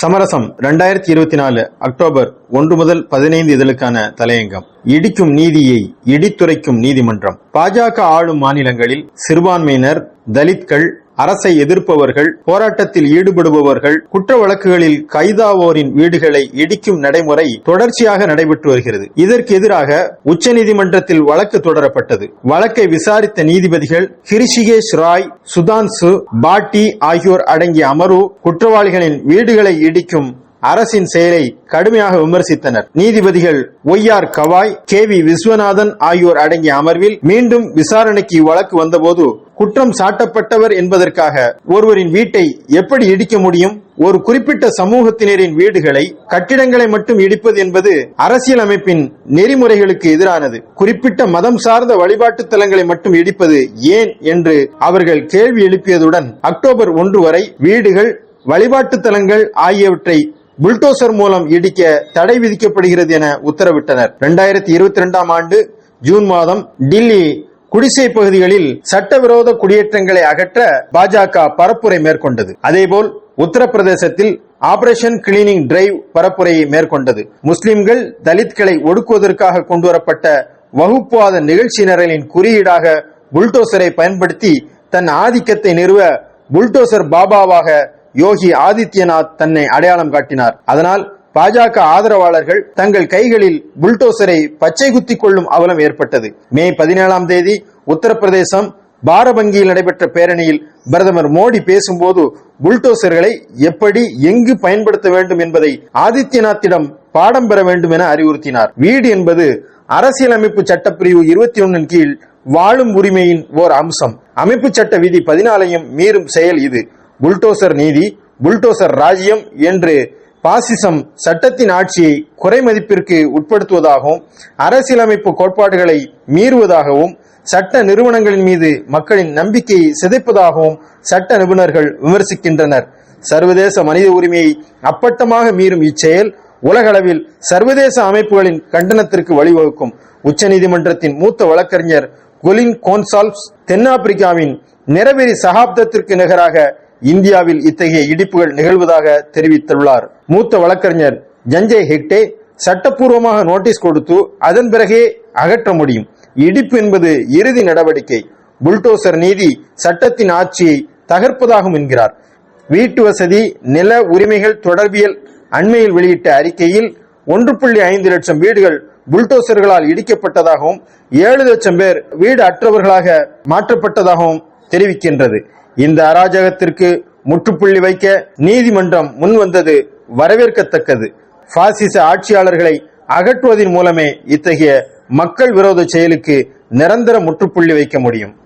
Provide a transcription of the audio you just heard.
சமரசம் ரெண்டாயிரத்தி இருபத்தி நாலு அக்டோபர் ஒன்று முதல் பதினைந்து இதழுக்கான தலையங்கம். இடிக்கும் நீதியை இடித்துரைக்கும் நீதிமன்றம். பாஜக ஆளும் மாநிலங்களில் சிறுபான்மையினர் தலித்கள் அரசை எதிர்ப்பவர்கள் போராட்டத்தில் ஈடுபடுபவர்கள் குற்ற வழக்குகளில் கைதாவோரின் வீடுகளை இடிக்கும் நடைமுறை தொடர்ச்சியாக நடைபெற்று வருகிறது. இதற்கு எதிராக உச்சநீதிமன்றத்தில் வழக்கு தொடரப்பட்டது. வழக்கை விசாரித்த நீதிபதிகள் ஹிரிஷிகேஷ் ராய் சுதான்சு பாட்டி ஆகியோர் அடங்கிய அமர்வு குற்றவாளிகளின் வீடுகளை இடிக்கும் அரசின் செயலை கடுமையாக விமர்சித்தனர். நீதிபதிகள் Y R Gavai K V Viswanathan ஆகியோர் அடங்கிய அமர்வில் மீண்டும் விசாரணைக்கு வழக்கு வந்தபோது குற்றம் சாட்டப்பட்டவர் என்பதற்காக ஒருவரின் வீட்டை எப்படி இடிக்க முடியும்? ஒரு குறிப்பிட்ட சமூகத்தினரின் வீடுகளை கட்டிடங்களை மட்டும் இடிப்பது என்பது அரசியல் அமைப்பின் நெறிமுறைகளுக்கு எதிரானது. குறிப்பிட்ட மதம் சார்ந்த வழிபாட்டு தலங்களை மட்டும் இடிப்பது ஏன் என்று அவர்கள் கேள்வி எழுப்பியதுடன் அக்டோபர் ஒன்று வரை வீடுகள் வழிபாட்டு தலங்கள் ஆகியவற்றை புல்டோசர் மூலம் இடிக்க தடை விதிக்கப்படுகிறது என உத்தரவிட்டனர். இரண்டாயிரத்தி இருபத்தி ரெண்டாம் ஆண்டு ஜூன் மாதம் டில்லி குடிசை பகுதிகளில் சட்டவிரோத குடியேற்றங்களை அகற்ற பாஜக பரப்புரை மேற்கொண்டது. அதேபோல் உத்தரப்பிரதேசத்தில் ஆபரேஷன் கிளீனிங் டிரைவ் பரப்புரையை மேற்கொண்டது. முஸ்லிம்கள் தலித்களை ஒடுக்குவதற்காக கொண்டுவரப்பட்ட வகுப்புவாத நிகழ்ச்சி நிரலின் குறியீடாக புல்டோசரை பயன்படுத்தி தன் ஆதிக்கத்தை நிறுவ புல்டோசர் பாபாவாக யோகி ஆதித்யநாத் தன்னை அடையாளம் காட்டினார். அதனால் பாஜக ஆதரவாளர்கள் தங்கள் கைகளில் புல்டோசரை பச்சை குத்திக் கொள்ளும் அவலம் ஏற்பட்டது. மே பதினேழாம் தேதி உத்தரப்பிரதேசம் பாரபங்கியில் நடைபெற்ற பேரணியில் பிரதமர் மோடி பேசும்போது புல்டோசர்களை எப்படி எங்கு பயன்படுத்த வேண்டும் என்பதை ஆதித்யநாத்திடம் பாடம் பெற வேண்டும் என அறிவுறுத்தினார். வீடு என்பது அரசியலமைப்பு சட்டப்பிரிவு இருபத்தி ஒன்னின் கீழ் வாழும் உரிமையின் ஓர் அம்சம். அமைப்பு சட்ட விதி பதினாலையும் மீறும் செயல் இது. புல்டோசர் நீதி புல்டோசர் ராஜ்யம் என்று பாசிசம் சட்டத்தின் ஆட்சியை குறைமதிப்பிற்கு உட்படுத்துவதாகவும் அரசியலமைப்பு கோட்பாடுகளை மீறுவதாகவும் சட்ட நிறுவனங்களின் மீது மக்களின் நம்பிக்கையை சிதைப்பதாகவும் சட்ட நிபுணர்கள் விமர்சிக்கின்றனர். சர்வதேச மனித உரிமையை அப்பட்டமாக மீறும் இச்செயல் உலகளவில் சர்வதேச அமைப்புகளின் கண்டனத்திற்கு வழிவகுக்கும். உச்சநீதிமன்றத்தின் மூத்த வழக்கறிஞர் கொலின் கோன்சால்ஸ் தென்னாப்பிரிக்காவின் நிறவெறி சகாப்தத்திற்கு நிகராக இந்தியாவில் இத்தகைய இடிப்புகள் நிகழ்வதாக தெரிவித்துள்ளார். மூத்த வழக்கறிஞர் ஜஞ்சய் ஹெக்டே சட்டப்பூர்வமாக நோட்டீஸ் கொடுத்து அதன் பிறகே அகற்ற முடியும். இடிப்பு என்பது இறுதி நடவடிக்கை. புல்டோசர் நீதி சட்டத்தின் ஆட்சியை தகர்ப்பதாகும் என்கிறார். வீட்டு வசதி நில உரிமைகள் தொடர்பியல் அண்மையில் வெளியிட்ட அறிக்கையில் ஒன்று புள்ளி ஐந்து லட்சம் வீடுகள் புல்டோசர்களால் இடிக்கப்பட்டதாகவும் ஏழு லட்சம் பேர் வீடு அற்றவர்களாக மாற்றப்பட்டதாகவும் தெரிவிக்கின்றது. இந்த அராஜகத்திற்கு முற்றுப்புள்ளி வைக்க நீதிமன்றம் முன்வந்தது வரவேற்கத்தக்கது. பாசிச ஆட்சியாளர்களை அகற்றுவதன் மூலமே இத்தகைய மக்கள் விரோத செயலுக்கு நிரந்தர முற்றுப்புள்ளி வைக்க முடியும்.